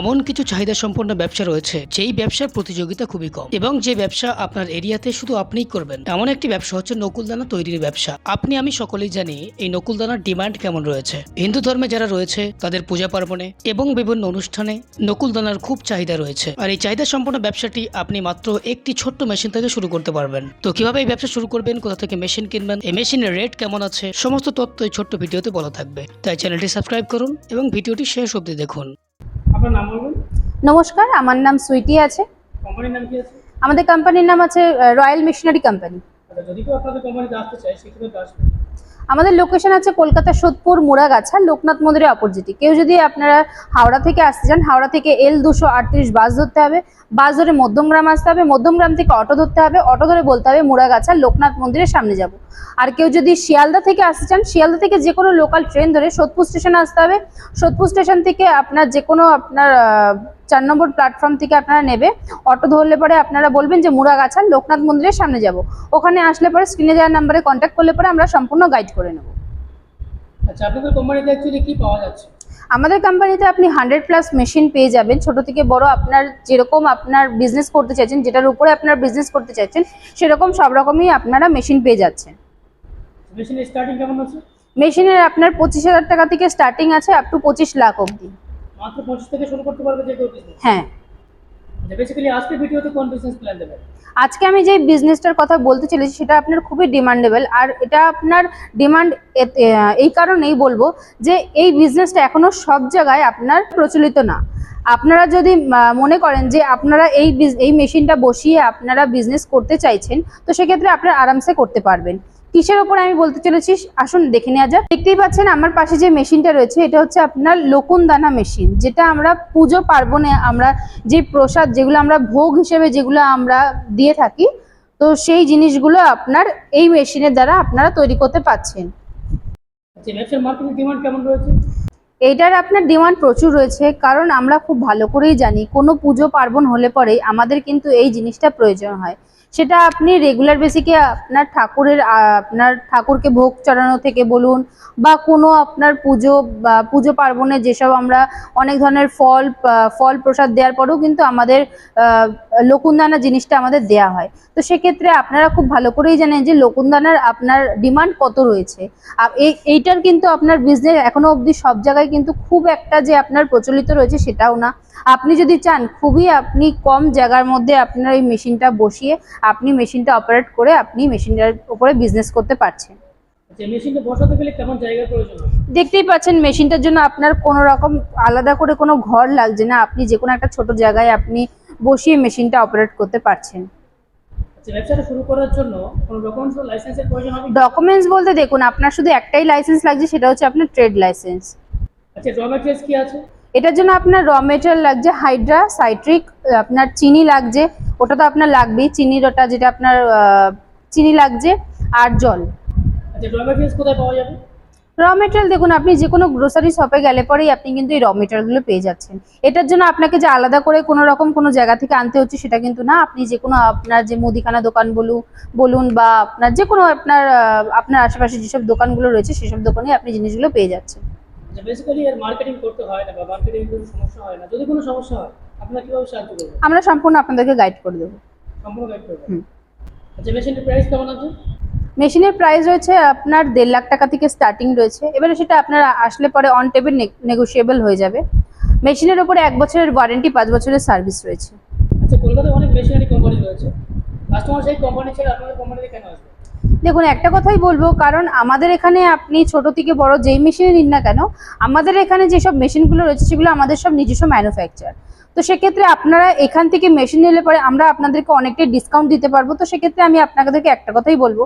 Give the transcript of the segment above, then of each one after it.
এমন কিছু চাহিদা সম্পন্ন ব্যবসা রয়েছে, যেই ব্যবসার প্রতিযোগিতা খুবই কম। এবং যে ব্যবসা আপনার এরিয়াতে শুধু আপনিই করবেন, এমন একটি ব্যবসা হচ্ছে নকুলদানা তৈরির ব্যবসা। আপনি, আমি সকলেই জানি এই নকুলদানার ডিমান্ড কেমন রয়েছে। হিন্দু ধর্মে যারা রয়েছে, তাদের পূজা পার্বণে এবং বিভিন্ন অনুষ্ঠানে নকুলদানার খুব চাহিদা রয়েছে। আর এই চাহিদা সম্পন্ন ব্যবসাটি আপনি মাত্র একটি ছোট্ট মেশিন থেকে শুরু করতে পারবেন। তো কীভাবে এই ব্যবসা শুরু করবেন, কোথা থেকে মেশিন কিনবেন, এই মেশিনের রেট কেমন আছে, সমস্ত তথ্য এই ছোট্ট ভিডিওতে বলা থাকবে। তাই চ্যানেলটি সাবস্ক্রাইব করুন এবং ভিডিওটি শেষ অবধি দেখুন। আপনার নাম বলবেন? নমস্কার আমার নাম সুইটি আছে। কোম্পানির নাম কি আছে? আমাদের কোম্পানির নাম আছে রয়্যাল মিশনারি কোম্পানি যদি কেউ আপনাদের কোম্পানিতে আসতে চায় সেক্ষেত্রে আসবে। আমাদের লোকেশন আছে কলকাতা সোদপুর মুড়াগাছা, লোকনাথ মন্দিরের অপোজিটে কেউ যদি আপনারা হাওড়া থেকে আসতে চান, হাওড়া থেকে এল দুশো বাস ধরতে হবে বাস ধরে মধ্যমগ্রাম আসতে হবে, মধ্যমগ্রাম থেকে অটো ধরতে হবে, অটো ধরে বলতে হবে মুড়াগাছা, লোকনাথ মন্দিরের সামনে যাব। আর কেউ যদি শিয়ালদা থেকে আসতে চান, শিয়ালদা থেকে যে কোনো লোকাল ট্রেন ধরে সোদপুর স্টেশনে আসতে হবে। সোদপুর স্টেশন থেকে আপনার যে কোনো আপনার চার নম্বর প্ল্যাটফর্ম থেকে আপনারা নেবে। অটো ধরলে পরে আপনারা বলবেন যে মুড়াগাছা লোকনাথ মন্দিরের সামনে যাব। ওখানে আসলে পরে স্ক্রিনে যাওয়ার নাম্বারে কন্ট্যাক্ট করলে পরে আমরা সম্পূর্ণ গাইড করে নেব। আচ্ছা আপনাদের কোম্পানিতে অ্যাকচুয়ালি কি পাওয়া যাচ্ছে? আমাদের কোম্পানিতে আপনি হান্ড্রেড প্লাস মেশিন পেয়ে যাবেন। ছোট থেকে বড় আপনার যেরকম আপনার বিজনেস করতে চাইছেন যেটার উপরে আপনার বিজনেস করতে চাইছেন সেরকম সব রকমই আপনারা মেশিন পেয়ে যাচ্ছেন। মেশিনের স্টার্টিং কেমন আছে মেশিনের আপনার পঁচিশ হাজার টাকা থেকে স্টার্টিং আছে আপ টু পঁচিশ লাখ অবধি। মাত্র পঁচিশ থেকে শুরু করতে পারবে যে কেউ বিজনেস হ্যাঁ। আচ্ছা বেসিক্যালি আজকে ভিডিওতে কোন বিজনেস প্ল্যান দেবেন? আজকে আমি যে বিজনেসটার কথা বলতে চলেছি সেটা আপনার খুবই ডিমান্ডেবল আর এটা আপনার ডিমান্ড এই কারণেই বলব যে এই বিজনেসটা এখনও সব জায়গায় আপনার প্রচলিত না। আপনারা যদি মনে করেন যে আপনারা এই এই মেশিনটা বসিয়ে আপনারা বিজনেস করতে চাইছেন তো সেক্ষেত্রে আপনারা আরামসে করতে পারবেন। কিসের ওপর আমি বলতে চলেছি? আসুন দেখে নেওয়া যাক। দেখতেই পাচ্ছেন আমার পাশে যে মেশিনটা রয়েছে, এটা হচ্ছে আপনার লকুনদানা মেশিন, যেটা আমরা পুজো পার্বণে আমরা যে প্রসাদ যেগুলো আমরা ভোগ হিসেবে যেগুলো আমরা দিয়ে থাকি, তো সেই জিনিসগুলো আপনার এই মেশিনের দ্বারা আপনারা তৈরি করতে পারছেন। আচ্ছা কেমন রয়েছে? এইটার আপনার ডিমান্ড প্রচুর রয়েছে, কারণ আমরা খুব ভালো করেই জানি, কোনো পুজো পার্বণ হলে পরেই আমাদের কিন্তু এই জিনিসটা প্রয়োজন হয়। সেটা আপনি রেগুলার বেসিকে আপনার ঠাকুরের আপনার ঠাকুরকে ভোগ চড়ানো থেকে বলুন, বা কোনো আপনার পুজো, বা পুজো পার্বণে যেসব আমরা অনেক ধরনের ফল ফল প্রসাদ দেওয়ার পরেও কিন্তু আমাদের লকুনদানা জিনিসটা আমাদের দেয়া হয়। তো সেক্ষেত্রে আপনারা খুব ভালো করেই জানেন যে লকুনদানার আপনার ডিমান্ড কত রয়েছে। এইটার কিন্তু আপনার বিজনেস এখনও অবধি সব জায়গায় কিন্তু খুব একটা যে আপনার প্রচলিত রয়েছে সেটাও না। আপনি যদি চান খুবই আপনি কম জায়গার মধ্যে আপনার এই মেশিনটা বসিয়ে আপনি মেশিনটা অপারেট করে আপনি মেশিনটার উপরে বিজনেস করতে পারছেন। আচ্ছা দেখতেই পাচ্ছেন মেশিনটার জন্য আপনার কোনো রকম আলাদা করে কোনো ঘর লাগছে না। আপনি যে কোনো একটা ছোট জায়গায় আপনি বসিয়ে মেশিনটা অপারেট করতে পারছেন। আচ্ছা ব্যবসাটা শুরু করার জন্য কোনো ডকুমেন্টস লাইসেন্সের প্রয়োজন হবে ডকুমেন্টস বলতে দেখুন আপনার শুধু একটাই লাইসেন্স লাগছে সেটা হচ্ছে আপনার ট্রেড লাইসেন্স আচ্ছা র ম্যাটেরিয়ালস কি আছে? এটার জন্য আপনার র মেটেরিয়াল লাগছে হাইড্রা সাইট্রিক আপনার চিনি লাগছে ওটা তো আপনার লাগবেই চিনির ওটা যেটা আপনার চিনি লাগছে আর জল। আচ্ছা র কোথায় পাওয়া যাবে? র মেটেরিয়াল দেখুন আপনি যে কোনো গ্রোসারি শপে গেলে পরেই আপনি কিন্তু এই র মেটেরিয়ালগুলো পেয়ে যাচ্ছেন। এটার জন্য আপনাকে যে আলাদা করে কোনো রকম কোনো জায়গা থেকে আনতে হচ্ছে সেটা কিন্তু না। আপনি যে কোনো আপনার যে মুদিখানা দোকান বলুন বলুন বা আপনার যে কোনো আপনার আপনার আশেপাশে যেসব দোকানগুলো রয়েছে সেসব দোকানে আপনি জিনিসগুলো পেয়ে যাচ্ছেন। আচ্ছা বেসিক্যালি এর মার্কেটিং করতে হয় না বা মার্কেটিং কোনো সমস্যা হয় না। যদি কোনো সমস্যা হয় আপনারা কীভাবে সাহায্য করবেন? আমরা সম্পূর্ণ আপনাদেরকে গাইড করে দেবো। সম্পূর্ণ গাইড করবেন আচ্ছা মেশিনের প্রাইস কেমন আছে? মেশিনের প্রাইস রয়েছে আপনার দেড় লাখ টাকা থেকে স্টার্টিং রয়েছে। এবারে সেটা আপনার আসলে পরে অন টেবিল নেগোসিয়েবল হয়ে যাবে। মেশিনের উপরে এক বছরের ওয়ারেন্টি পাঁচ বছরের সার্ভিস রয়েছে। আচ্ছা কলকাতায় অনেক মেশিনারি কোম্পানি রয়েছে। কাস্টমার সেই কোম্পানি ছেড়ে আপনাদের কোম্পানিতে কেন আসবে? দেখুন একটা কথাই বলব কারণ আমাদের এখানে আপনি ছোট থেকে বড় যেই মেশিনে নিন না কেন আমাদের এখানে যেসব মেশিনগুলো রয়েছে সেগুলো আমাদের সব নিজস্ব ম্যানুফ্যাকচার তো সেক্ষেত্রে আপনারা এখান থেকে মেশিন নিলে পরে আমরা আপনাদেরকে অনেকটাই ডিসকাউন্ট দিতে পারব। তো সেক্ষেত্রে আমি আপনাদেরকে একটা কথাই বলব,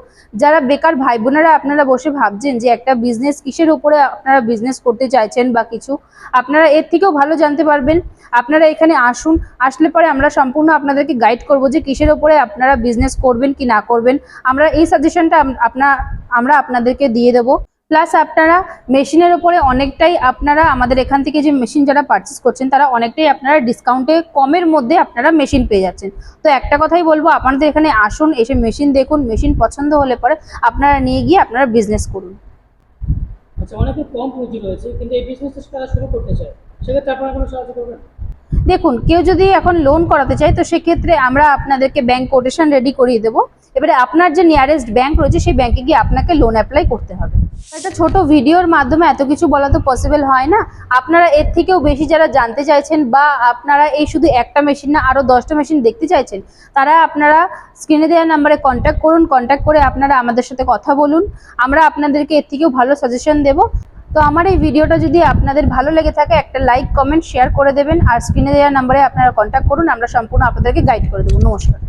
যারা বেকার ভাই বোনেরা আপনারা বসে ভাবছেন যে একটা বিজনেস কিসের উপরে আপনারা বিজনেস করতে চাইছেন বা কিছু, আপনারা এর থেকেও ভালো জানতে পারবেন। আপনারা এখানে আসুন, আসলে পরে আমরা সম্পূর্ণ আপনাদেরকে গাইড করব যে কিসের উপরে আপনারা বিজনেস করবেন কি না করবেন। আমরা এই সাজেশনটা আপনার আমরা আপনাদেরকে দিয়ে দেবো। প্লাস আপনারা মেশিনের উপরে অনেকটাই আপনারা আমাদের এখান থেকে যে মেশিন যারা পারচেস করছেন তারা অনেকটাই আপনারা ডিসকাউন্টে কমের মধ্যে আপনারা মেশিন পেয়ে যাচ্ছেন। তো একটা কথাই বলব আপনাদের এখানে আসুন এসে মেশিন দেখুন মেশিন পছন্দ হলে পরে আপনারা নিয়ে গিয়ে আপনারা বিজনেস করুন। আচ্ছা অনেকে কম পুঁজি রয়েছে কিন্তু এই বিজনেসটা তারা শুরু করতে চায়। সেক্ষেত্রে আপনারা কোনো সাহায্য করবেন? দেখুন কেউ যদি এখন লোন করাতে চায় তো সেক্ষেত্রে আমরা আপনাদেরকে ব্যাংক কোটেশন রেডি করিয়ে দেবো। এবারে আপনার যে নিয়ারেস্ট ব্যাংক রয়েছে, সেই ব্যাংকে গিয়ে আপনাকে লোন অ্যাপ্লাই করতে হবে। একটা ছোট ভিডিওর মাধ্যমে এত কিছু বলা তো পসিবল হয় না। আপনারা এর থেকেও বেশি যারা জানতে চাইছেন বা আপনারা এই শুধু একটা মেশিন না আরও দশটা মেশিন দেখতে চাইছেন, তারা আপনারা স্ক্রিনে দেওয়া নাম্বারে কন্ট্যাক্ট করুন। কন্ট্যাক্ট করে আপনারা আমাদের সাথে কথা বলুন। আমরা আপনাদেরকে এর থেকেও ভালো সাজেশন দেবো। তো আমার এই ভিডিওটা যদি আপনাদের ভালো লেগে থাকে, একটা লাইক কমেন্ট শেয়ার করে দেবেন। আর স্ক্রিনে দেওয়া নাম্বারে আপনারা কন্ট্যাক্ট করুন। আমরা সম্পূর্ণ আপনাদেরকে গাইড করে দেবো। নমস্কার।